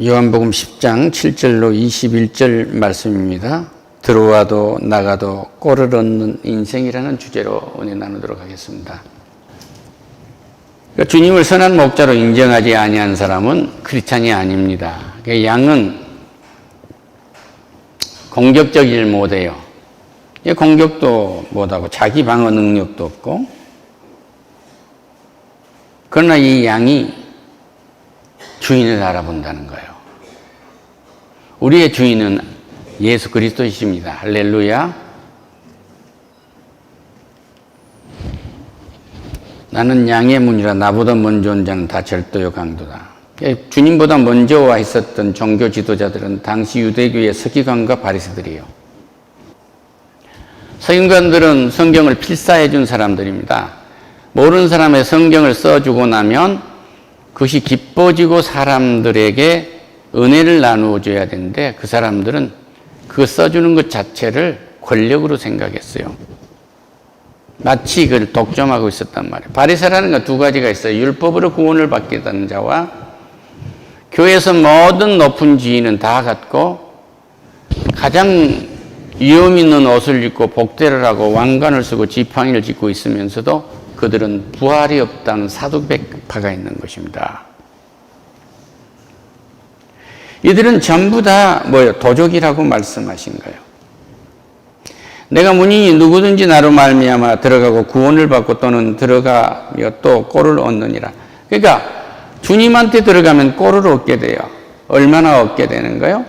요한복음 10장 7절로 21절 말씀입니다. 들어와도 나가도 꼴을 얻는 인생이라는 주제로 은혜 나누도록 하겠습니다. 그러니까 주님을 선한 목자로 인정하지 아니한 사람은 크리스찬이 아닙니다. 그러니까 양은 공격적일 못해요. 공격도 못하고 자기 방어 능력도 없고 그러나 이 양이 주인을 알아본다는 거예요. 우리의 주인은 예수 그리스도이십니다. 할렐루야. 나는 양의 문이라 나보다 먼저 온 자는 다 절도요 강도다. 주님보다 먼저 와 있었던 종교 지도자들은 당시 유대교의 서기관과 바리새들이에요. 서기관들은 성경을 필사해 준 사람들입니다. 모르는 사람의 성경을 써주고 나면 그것이 기뻐지고 사람들에게 은혜를 나누어 줘야 되는데 그 사람들은 그 써주는 것 자체를 권력으로 생각했어요. 마치 그걸 독점하고 있었단 말이에요. 바리새라는 건 두 가지가 있어요. 율법으로 구원을 받겠다는 자와 교회에서 모든 높은 지위는 다 갖고 가장 위험 있는 옷을 입고 복대를 하고 왕관을 쓰고 지팡이를 짚고 있으면서도 그들은 부활이 없다는 사두백파가 있는 것입니다. 이들은 전부 다 뭐예요? 도적이라고 말씀하신 거예요. 내가 문인이 누구든지 나로 말미암아 들어가고 구원을 받고 또는 들어가며 또 꼴을 얻느니라. 그러니까 주님한테 들어가면 꼴을 얻게 돼요. 얼마나 얻게 되는 거요?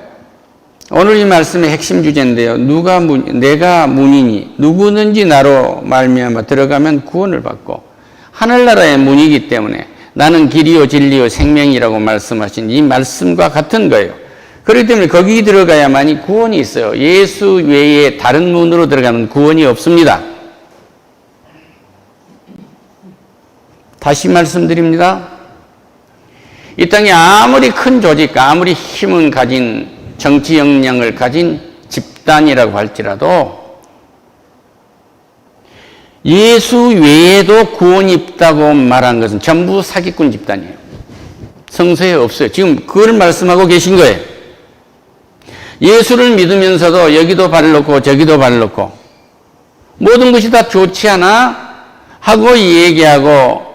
오늘 이 말씀의 핵심 주제인데요. 누가 문, 내가 문이니 누구든지 나로 말미암아 들어가면 구원을 받고 하늘나라의 문이기 때문에 나는 길이요 진리요 생명이라고 말씀하신 이 말씀과 같은 거예요. 그렇기 때문에 거기 들어가야만이 구원이 있어요. 예수 외에 다른 문으로 들어가면 구원이 없습니다. 다시 말씀드립니다. 이 땅에 아무리 큰 조직, 아무리 힘은 가진 정치 역량을 가진 집단이라고 할지라도 예수 외에도 구원이 있다고 말한 것은 전부 사기꾼 집단이에요. 성서에 없어요. 지금 그걸 말씀하고 계신 거예요. 예수를 믿으면서도 여기도 발을 넣고 저기도 발을 넣고 모든 것이 다 좋지 않아 하고 얘기하고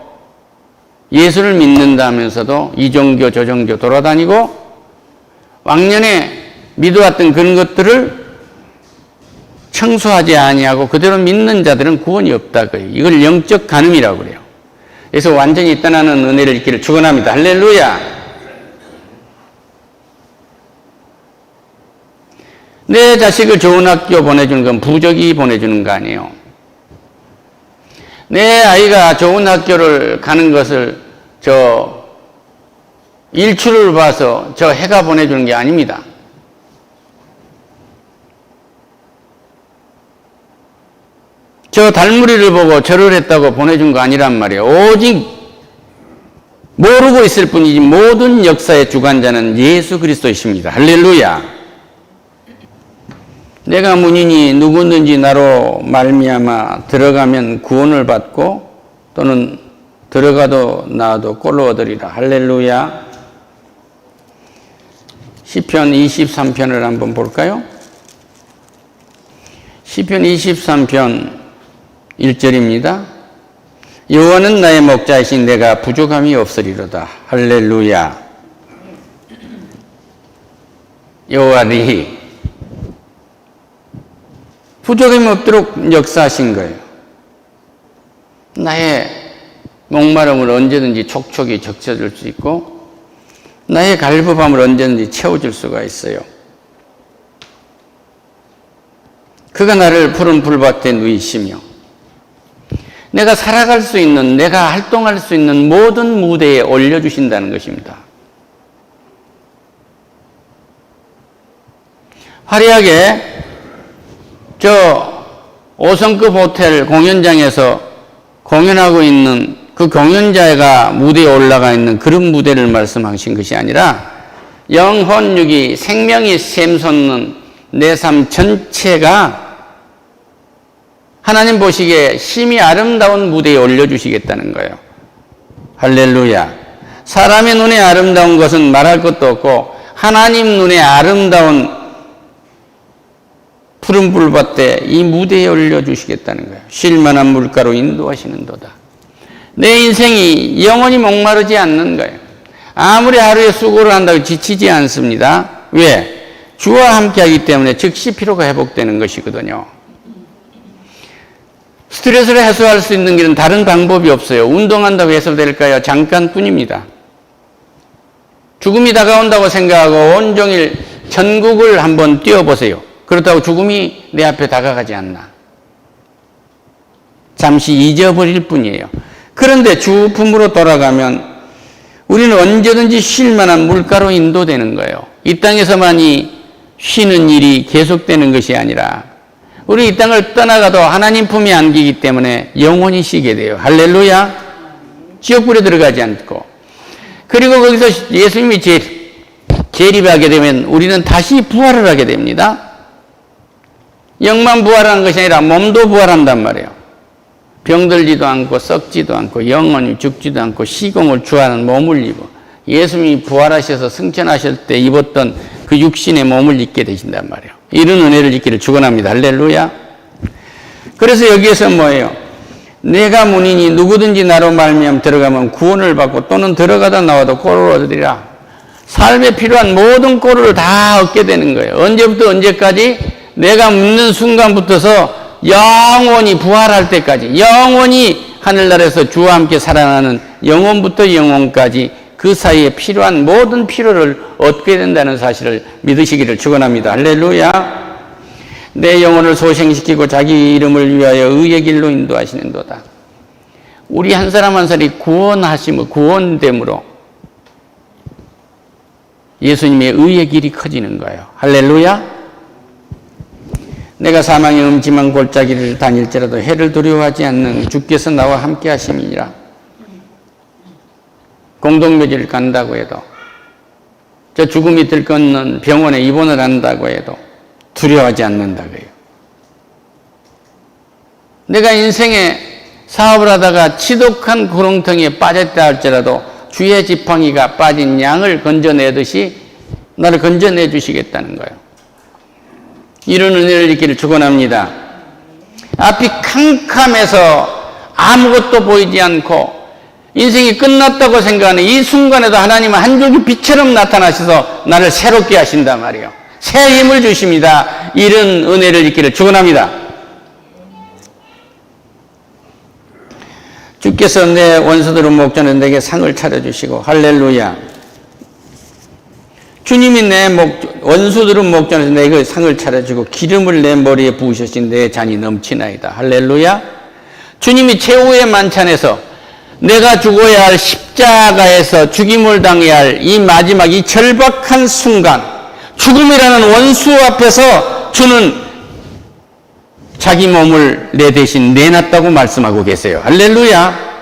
예수를 믿는다면서도 이 종교 저 종교 돌아다니고 왕년에 믿어왔던 그런 것들을 청소하지 아니하고 그대로 믿는 자들은 구원이 없다고요. 이걸 영적 간음이라고 그래요. 그래서 완전히 떠나는 은혜를 있기를 축원합니다. 할렐루야. 내 자식을 좋은 학교 보내주는 건 부적이 보내주는 거 아니에요. 내 아이가 좋은 학교를 가는 것을 저 일출을 봐서 저 해가 보내주는 게 아닙니다. 저 달무리를 보고 절을 했다고 보내준 거 아니란 말이에요. 오직 모르고 있을 뿐이지 모든 역사의 주관자는 예수 그리스도이십니다. 할렐루야. 내가 문인이 누구든지 나로 말미암아 들어가면 구원을 받고 또는 들어가도 나도 꼴로 얻으리라. 할렐루야. 시편 23편을 한번 볼까요? 시편 23편 1절입니다. 여호와는 나의 목자이신 내가 부족함이 없으리로다. 할렐루야. 여호와리 부족함이 없도록 역사하신 거예요. 나의 목마름을 언제든지 촉촉이 적셔줄 수 있고 나의 갈급함을 언제든지 채워줄 수가 있어요. 그가 나를 푸른 불밭에 누이시며 내가 살아갈 수 있는, 내가 활동할 수 있는 모든 무대에 올려주신다는 것입니다. 화려하게 저 5성급 호텔 공연장에서 공연하고 있는 그 공연자가 무대에 올라가 있는 그런 무대를 말씀하신 것이 아니라 영혼육이 생명이 샘솟는 내 삶 전체가 하나님 보시기에 심히 아름다운 무대에 올려주시겠다는 거예요. 할렐루야. 사람의 눈에 아름다운 것은 말할 것도 없고 하나님 눈에 아름다운 푸른 불밭에 이 무대에 올려주시겠다는 거예요. 쉴만한 물가로 인도하시는 도다. 내 인생이 영원히 목마르지 않는 거예요. 아무리 하루에 수고를 한다고 지치지 않습니다. 왜? 주와 함께 하기 때문에 즉시 피로가 회복되는 것이거든요. 스트레스를 해소할 수 있는 길은 다른 방법이 없어요. 운동한다고 해소될까요? 잠깐뿐입니다. 죽음이 다가온다고 생각하고 온종일 전국을 한번 뛰어보세요. 그렇다고 죽음이 내 앞에 다가가지 않나. 잠시 잊어버릴 뿐이에요. 그런데 주품으로 돌아가면 우리는 언제든지 쉴 만한 물가로 인도되는 거예요. 이 땅에서만이 쉬는 일이 계속되는 것이 아니라 우리 이 땅을 떠나가도 하나님 품에 안기기 때문에 영원히 쉬게 돼요. 할렐루야. 지옥불에 들어가지 않고. 그리고 거기서 예수님이 재, 재립하게 되면 우리는 다시 부활을 하게 됩니다. 영만 부활하는 것이 아니라 몸도 부활한단 말이에요. 병들지도 않고 썩지도 않고 영원히 죽지도 않고 시공을 주하는 몸을 입어 예수님이 부활하셔서 승천하실 때 입었던 그 육신의 몸을 입게 되신단 말이에요. 이런 은혜를 입기를 축원합니다. 할렐루야. 그래서 여기에서 뭐예요? 내가 문이니 누구든지 나로 말미암 들어가면 구원을 받고 또는 들어가다 나와도 꼴을 얻으리라. 삶에 필요한 모든 꼴을 다 얻게 되는 거예요. 언제부터 언제까지? 내가 묻는 순간부터서 영원히 부활할 때까지 영원히 하늘나라에서 주와 함께 살아나는 영원부터 영원까지 그 사이에 필요한 모든 필요를 얻게 된다는 사실을 믿으시기를 축원합니다. 할렐루야. 내 영혼을 소생시키고 자기 이름을 위하여 의의 길로 인도하시는도다. 우리 한 사람 한 사람이 구원하심을 구원됨으로 예수님의 의의 길이 커지는 거예요. 할렐루야. 내가 사망의 음침한 골짜기를 다닐지라도 해를 두려워하지 않는 주께서 나와 함께 하심이니라. 공동묘지를 간다고 해도 저 죽음이 들끓는 병원에 입원을 한다고 해도 두려워하지 않는다고요. 내가 인생에 사업을 하다가 지독한 구렁텅이에 빠졌다 할지라도 주의 지팡이가 빠진 양을 건져내듯이 나를 건져내 주시겠다는 거예요. 이런 은혜를 있기를 축원합니다. 앞이 캄캄해서 아무것도 보이지 않고 인생이 끝났다고 생각하는 이 순간에도 하나님은 한 줄기 빛처럼 나타나셔서 나를 새롭게 하신단 말이에요. 새 힘을 주십니다. 이런 은혜를 있기를 축원합니다. 주께서 내 원수들을 목전에 내게 상을 차려주시고 할렐루야. 주님이 내 목, 원수들은 목전에서 내게 상을 차려주고 기름을 내 머리에 부으셨신 내 잔이 넘치나이다. 할렐루야. 주님이 최후의 만찬에서 내가 죽어야 할 십자가에서 죽임을 당해야 할 이 마지막 이 절박한 순간 죽음이라는 원수 앞에서 주는 자기 몸을 내 대신 내놨다고 말씀하고 계세요. 할렐루야.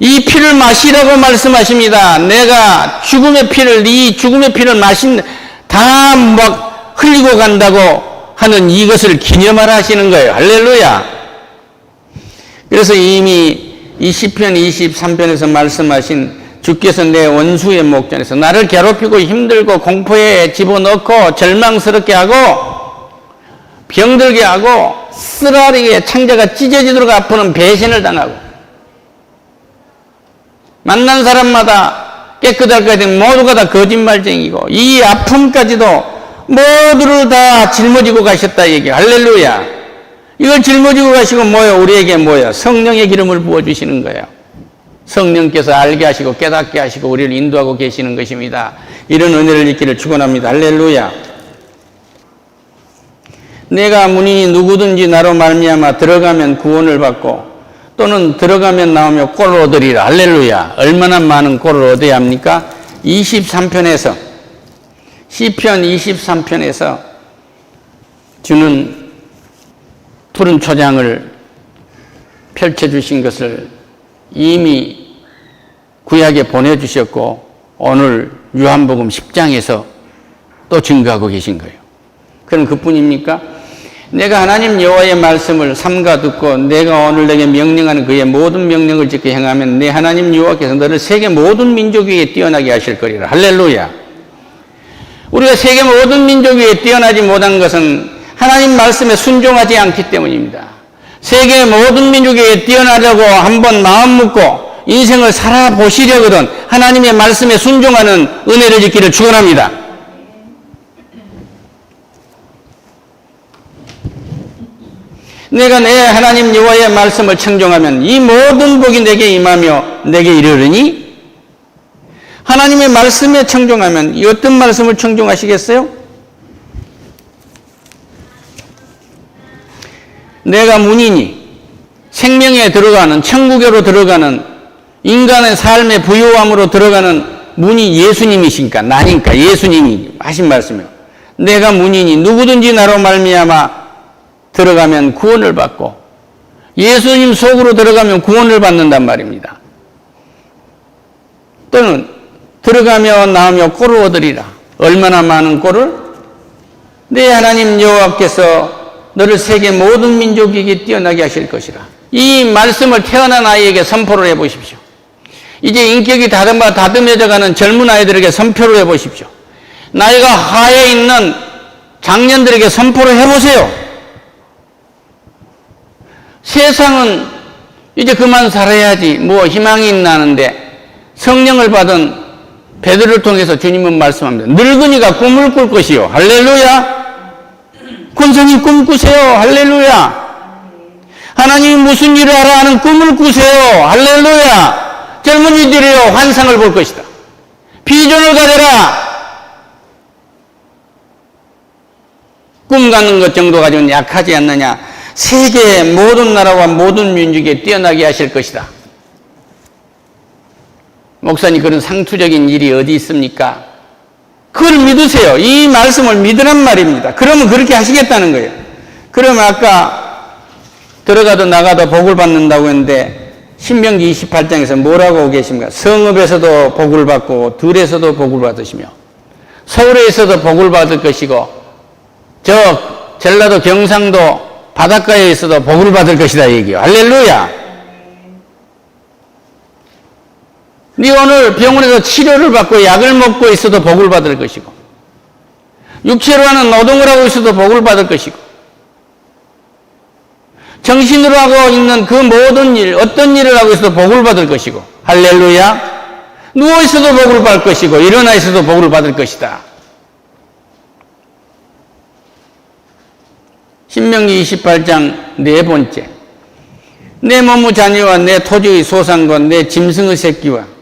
이 피를 마시라고 말씀하십니다. 내가 죽음의 피를, 이 죽음의 피를 마신, 다 막 흘리고 간다고 하는 이것을 기념하라 하시는 거예요. 할렐루야. 그래서 이미 이 시편 23편에서 말씀하신 주께서 내 원수의 목전에서 나를 괴롭히고 힘들고 공포에 집어넣고 절망스럽게 하고 병들게 하고 쓰라리게 창자가 찢어지도록 아프는 배신을 당하고 만난 사람마다 깨끗할까 지 모두가 다 거짓말쟁이고 이 아픔까지도 모두를 다 짊어지고 가셨다 얘기 할렐루야 이걸 짊어지고 가시고 뭐요 우리에게 뭐요 성령의 기름을 부어주시는 거예요 성령께서 알게 하시고 깨닫게 하시고 우리를 인도하고 계시는 것입니다 이런 은혜를 있기를 축원합니다 할렐루야 내가 문인이 누구든지 나로 말미암아 들어가면 구원을 받고 또는 들어가면 나오며 꼴을 얻으리라. 할렐루야. 얼마나 많은 꼴을 얻어야 합니까? 23편에서, 시편 23편에서 주는 푸른 초장을 펼쳐주신 것을 이미 구약에 보내주셨고, 오늘 유한복음 10장에서 또 증거하고 계신 거예요. 그럼 그뿐입니까? 내가 하나님 여호와의 말씀을 삼가 듣고 내가 오늘 내게 명령하는 그의 모든 명령을 지켜 행하면 내 하나님 여호와께서 너를 세계 모든 민족 위에 뛰어나게 하실 거리라. 할렐루야. 우리가 세계 모든 민족 위에 뛰어나지 못한 것은 하나님 말씀에 순종하지 않기 때문입니다. 세계 모든 민족 위에 뛰어나려고 한번 마음 먹고 인생을 살아보시려거든 하나님의 말씀에 순종하는 은혜를 짓기를 축원합니다. 내가 내 하나님 여호와의 말씀을 청종하면 이 모든 복이 내게 임하며 내게 이르르니 하나님의 말씀에 청종하면 이 어떤 말씀을 청종하시겠어요? 내가 문이니 생명에 들어가는 천국으로 들어가는 인간의 삶의 부요함으로 들어가는 문이 예수님이시니까 나니까 예수님이 하신 말씀이요. 내가 문이니 누구든지 나로 말미암아 들어가면 구원을 받고 예수님 속으로 들어가면 구원을 받는단 말입니다. 또는 들어가며 나오며 꼴을 얻으리라. 얼마나 많은 꼴을? 내 하나님 여호와께서 너를 세계 모든 민족에게 뛰어나게 하실 것이라. 이 말씀을 태어난 아이에게 선포를 해 보십시오. 이제 인격이 다듬어 다듬어져가는 젊은 아이들에게 선포를 해 보십시오. 나이가 하에 있는 장년들에게 선포를 해 보세요. 세상은 이제 그만 살아야지 뭐 희망이 있나는데 성령을 받은 베드로를 통해서 주님은 말씀합니다. 늙은이가 꿈을 꿀 것이요. 할렐루야. 권성이 꿈 꾸세요. 할렐루야. 하나님이 무슨 일을 하라 하는 꿈을 꾸세요. 할렐루야. 젊은이들이요. 환상을 볼 것이다. 비전을 가져라. 꿈 갖는 것 정도 가지고는 약하지 않느냐. 세계 모든 나라와 모든 민족에 뛰어나게 하실 것이다. 목사님 그런 상투적인 일이 어디 있습니까? 그걸 믿으세요. 이 말씀을 믿으란 말입니다. 그러면 그렇게 하시겠다는 거예요. 그러면 아까 들어가도 나가도 복을 받는다고 했는데 신명기 28장에서 뭐라고 계십니까? 성읍에서도 복을 받고 들에서도 복을 받으시며 서울에서도 복을 받을 것이고 저 전라도 경상도 바닷가에 있어도 복을 받을 것이다 얘기요. 할렐루야. 네 오늘 병원에서 치료를 받고 약을 먹고 있어도 복을 받을 것이고 육체로 하는 노동을 하고 있어도 복을 받을 것이고 정신으로 하고 있는 그 모든 일, 어떤 일을 하고 있어도 복을 받을 것이고 할렐루야 누워 있어도 복을 받을 것이고 일어나 있어도 복을 받을 것이다. 신명기 28장 네 번째. 내 몸의 자녀와 내 토지의 소산과 내 짐승의 새끼와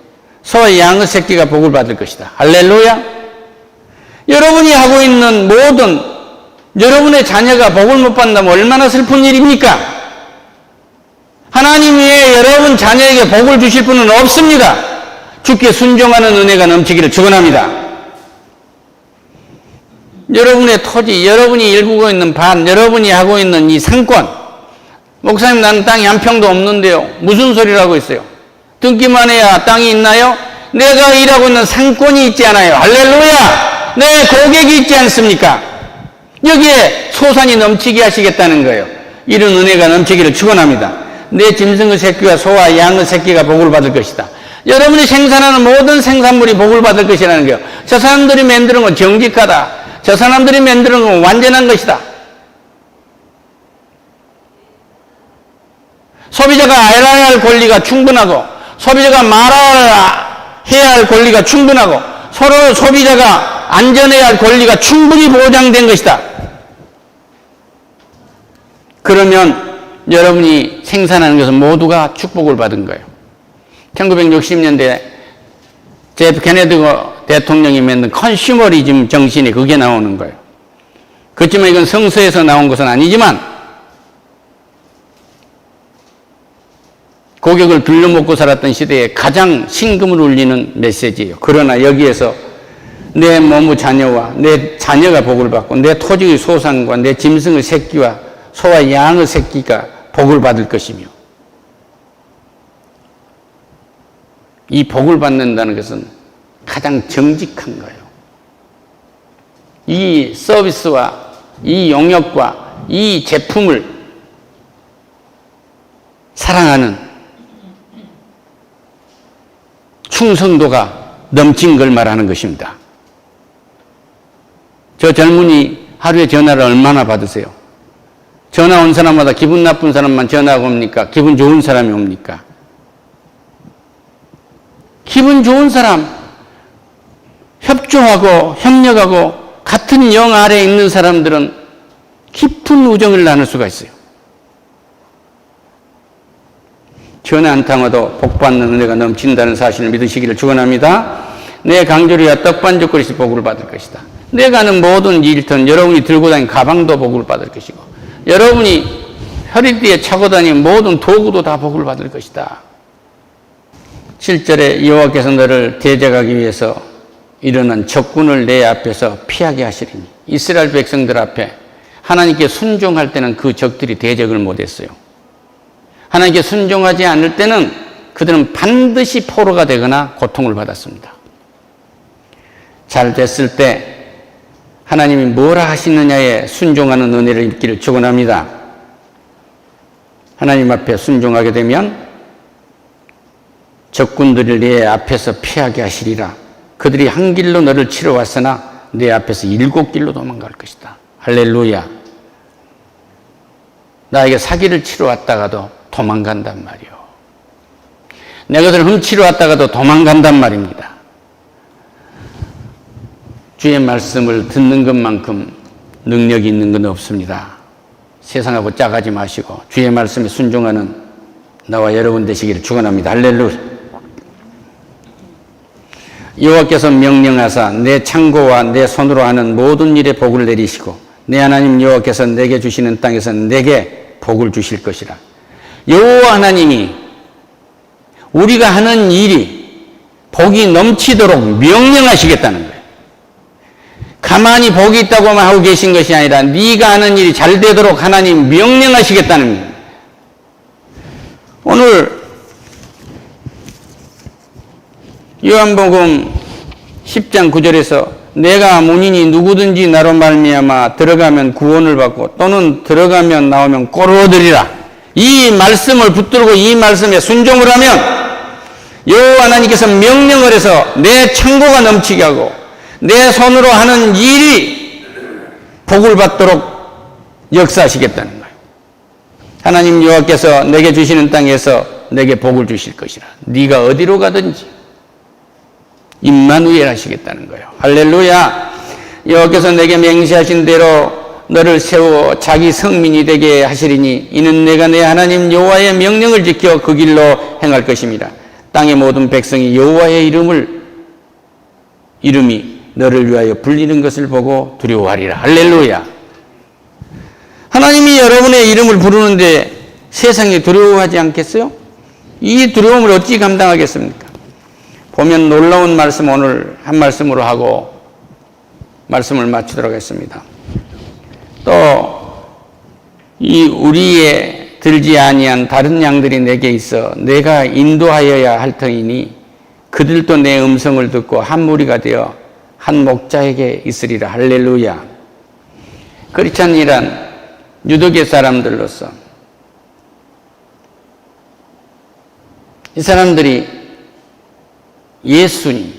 소와 양의 새끼가 복을 받을 것이다. 할렐루야. 여러분이 하고 있는 모든 여러분의 자녀가 복을 못 받는다면 얼마나 슬픈 일입니까? 하나님 위에 여러분 자녀에게 복을 주실 분은 없습니다. 주께 순종하는 은혜가 넘치기를 축원합니다. 여러분의 토지, 여러분이 일구고 있는 밭, 여러분이 하고 있는 이 상권. 목사님, 나는 땅이 한 평도 없는데요. 무슨 소리를 하고 있어요? 듣기만 해야 땅이 있나요? 내가 일하고 있는 상권이 있지 않아요. 할렐루야! 내 고객이 있지 않습니까? 여기에 소산이 넘치게 하시겠다는 거예요. 이런 은혜가 넘치기를 축원합니다. 내 짐승의 새끼와 소와 양의 새끼가 복을 받을 것이다. 여러분이 생산하는 모든 생산물이 복을 받을 것이라는 거예요. 저 사람들이 만드는 건 정직하다. 저 사람들이 만드는 건 완전한 것이다. 소비자가 알아야 할 권리가 충분하고 소비자가 말아야 할 권리가 충분하고 서로 소비자가 안전해야 할 권리가 충분히 보장된 것이다. 그러면 여러분이 생산하는 것은 모두가 축복을 받은 거예요. 1960년대 제프 케네디 대통령이 만든 컨슈머리즘 정신이 그게 나오는 거예요. 그렇지만 이건 성서에서 나온 것은 아니지만 고객을 둘러먹고 살았던 시대에 가장 신금을 울리는 메시지예요. 그러나 여기에서 내 몸의 자녀와 내 자녀가 복을 받고 내 토지의 소산과 내 짐승의 새끼와 소와 양의 새끼가 복을 받을 것이며 이 복을 받는다는 것은 가장 정직한 거예요. 이 서비스와 이 영역과 이 제품을 사랑하는 충성도가 넘친 걸 말하는 것입니다. 저 젊은이 하루에 전화를 얼마나 받으세요? 전화 온 사람마다 기분 나쁜 사람만 전화가 옵니까? 기분 좋은 사람이 옵니까? 기분 좋은 사람, 협조하고 협력하고 같은 영 아래에 있는 사람들은 깊은 우정을 나눌 수가 있어요. 한 통화도 복받는 은혜가 넘친다는 사실을 믿으시기를 축원합니다. 내 강조리와 떡반죽 그릇이 복을 받을 것이다. 내가 하는 모든 일턴 여러분이 들고 다니는 가방도 복을 받을 것이고 여러분이 허리띠에 차고 다니는 모든 도구도 다 복을 받을 것이다. 7절에 여호와께서 너를 대적하기 위해서 일어난 적군을 내 앞에서 피하게 하시리니 이스라엘 백성들 앞에 하나님께 순종할 때는 그 적들이 대적을 못했어요. 하나님께 순종하지 않을 때는 그들은 반드시 포로가 되거나 고통을 받았습니다. 잘 됐을 때 하나님이 뭐라 하시느냐에 순종하는 은혜를 입기를 축원합니다. 하나님 앞에 순종하게 되면 적군들을 내 앞에서 피하게 하시리라. 그들이 한 길로 너를 치러 왔으나 내 앞에서 일곱 길로 도망갈 것이다. 할렐루야. 나에게 사기를 치러 왔다가도 도망간단 말이요. 내 것을 훔치러 왔다가도 도망간단 말입니다. 주의 말씀을 듣는 것만큼 능력이 있는 건 없습니다. 세상하고 짜가지 마시고 주의 말씀에 순종하는 나와 여러분 되시기를 축원합니다. 할렐루야. 여호와께서 명령하사 내 창고와 내 손으로 하는 모든 일에 복을 내리시고 내 하나님 여호와께서 내게 주시는 땅에서 내게 복을 주실 것이라. 여호와 하나님이 우리가 하는 일이 복이 넘치도록 명령하시겠다는 거예요. 가만히 복이 있다고만 하고 계신 것이 아니라 네가 하는 일이 잘 되도록 하나님 명령하시겠다는 거예요. 오늘 요한복음 10장 9절에서 내가 문인이 누구든지 나로 말미암아 들어가면 구원을 받고 또는 들어가면 나오면 얻으리라. 이 말씀을 붙들고 이 말씀에 순종을 하면 여호와 하나님께서 명령을 해서 내 천고가 넘치게 하고 내 손으로 하는 일이 복을 받도록 역사하시겠다는 거예요. 하나님 여호와께서 내게 주시는 땅에서 내게 복을 주실 것이라. 네가 어디로 가든지 임마누엘 하시겠다는 거예요. 할렐루야. 여호와께서 내게 맹세하신 대로 너를 세워 자기 성민이 되게 하시리니 이는 내가 내 하나님 여호와의 명령을 지켜 그 길로 행할 것입니다. 땅의 모든 백성이 여호와의 이름을 이름이 너를 위하여 불리는 것을 보고 두려워하리라. 할렐루야. 하나님이 여러분의 이름을 부르는데 세상이 두려워하지 않겠어요? 이 두려움을 어찌 감당하겠습니까? 보면 놀라운 말씀 오늘 한 말씀으로 하고 말씀을 마치도록 하겠습니다. 또 이 우리의 들지 아니한 다른 양들이 내게 있어 내가 인도하여야 할 터이니 그들도 내 음성을 듣고 한 무리가 되어 한 목자에게 있으리라 할렐루야. 크리스찬이란 유독의 사람들로서 이 사람들이 예수님,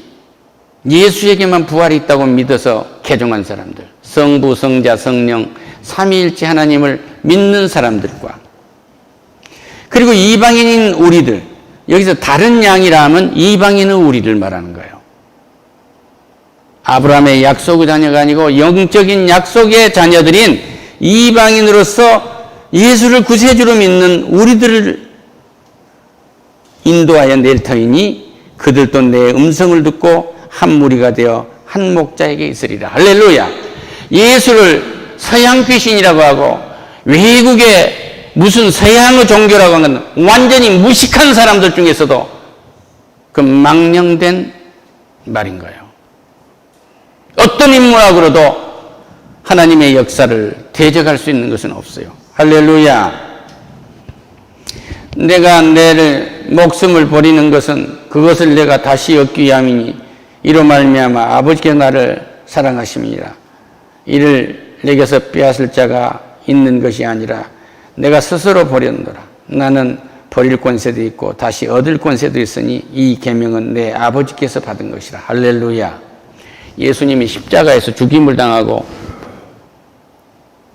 예수에게만 부활이 있다고 믿어서 개종한 사람들, 성부, 성자, 성령, 삼위일체 하나님을 믿는 사람들과 그리고 이방인인 우리들, 여기서 다른 양이라 하면 이방인은 우리를 말하는 거예요. 아브라함의 약속의 자녀가 아니고 영적인 약속의 자녀들인 이방인으로서 예수를 구세주로 믿는 우리들을 인도하여 낼 터이니 그들도 내 음성을 듣고 한 무리가 되어 한 목자에게 있으리라. 할렐루야. 예수를 서양 귀신이라고 하고 외국의 무슨 서양의 종교라고 하는 완전히 무식한 사람들 중에서도 그 망령된 말인 거예요. 어떤 인물하고도 하나님의 역사를 대적할 수 있는 것은 없어요. 할렐루야. 내가 내를 목숨을 버리는 것은 그것을 내가 다시 얻기 위함이니 이로 말미암아 아버지께 나를 사랑하심이니라. 이를 내게서 빼앗을 자가 있는 것이 아니라 내가 스스로 버렸노라. 나는 버릴 권세도 있고 다시 얻을 권세도 있으니 이 계명은 내 아버지께서 받은 것이라. 할렐루야. 예수님이 십자가에서 죽임을 당하고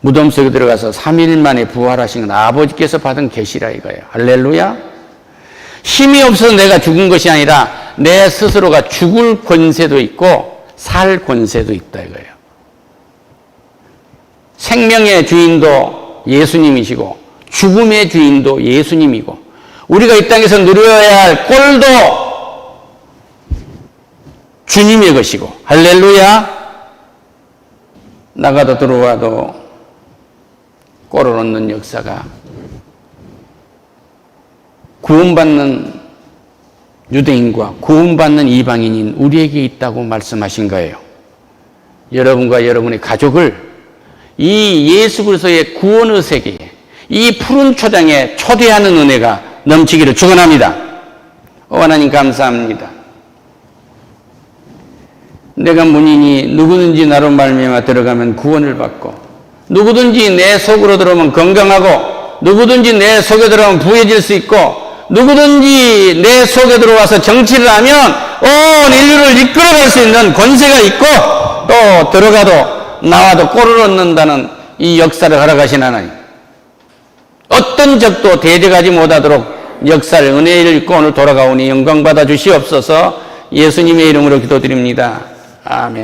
무덤 속에 들어가서 3일 만에 부활하신 건 아버지께서 받은 계시라 이거예요. 할렐루야. 힘이 없어서 내가 죽은 것이 아니라 내 스스로가 죽을 권세도 있고 살 권세도 있다 이거예요. 생명의 주인도 예수님이시고 죽음의 주인도 예수님이고 우리가 이 땅에서 누려야 할 꼴도 주님의 것이고 할렐루야 나가도 들어와도 꼴을 얻는 역사가 구원받는 유대인과 구원받는 이방인인 우리에게 있다고 말씀하신 거예요. 여러분과 여러분의 가족을 이 예수 그리스도의 구원의 세계에 이 푸른 초장에 초대하는 은혜가 넘치기를 축원합니다. 오 하나님 감사합니다. 내가 문인이 누구든지 나로 말미암아 들어가면 구원을 받고 누구든지 내 속으로 들어오면 건강하고 누구든지 내 속에 들어오면 부해질 수 있고 누구든지 내 속에 들어와서 정치를 하면 온 인류를 이끌어갈 수 있는 권세가 있고 또 들어가도 나와도 꼴을 얻는다는 이 역사를 허락하신 하나님 어떤 적도 대적하지 못하도록 역사를 은혜를 입고 오늘 돌아가오니 영광 받아 주시옵소서 예수님의 이름으로 기도드립니다. 아멘.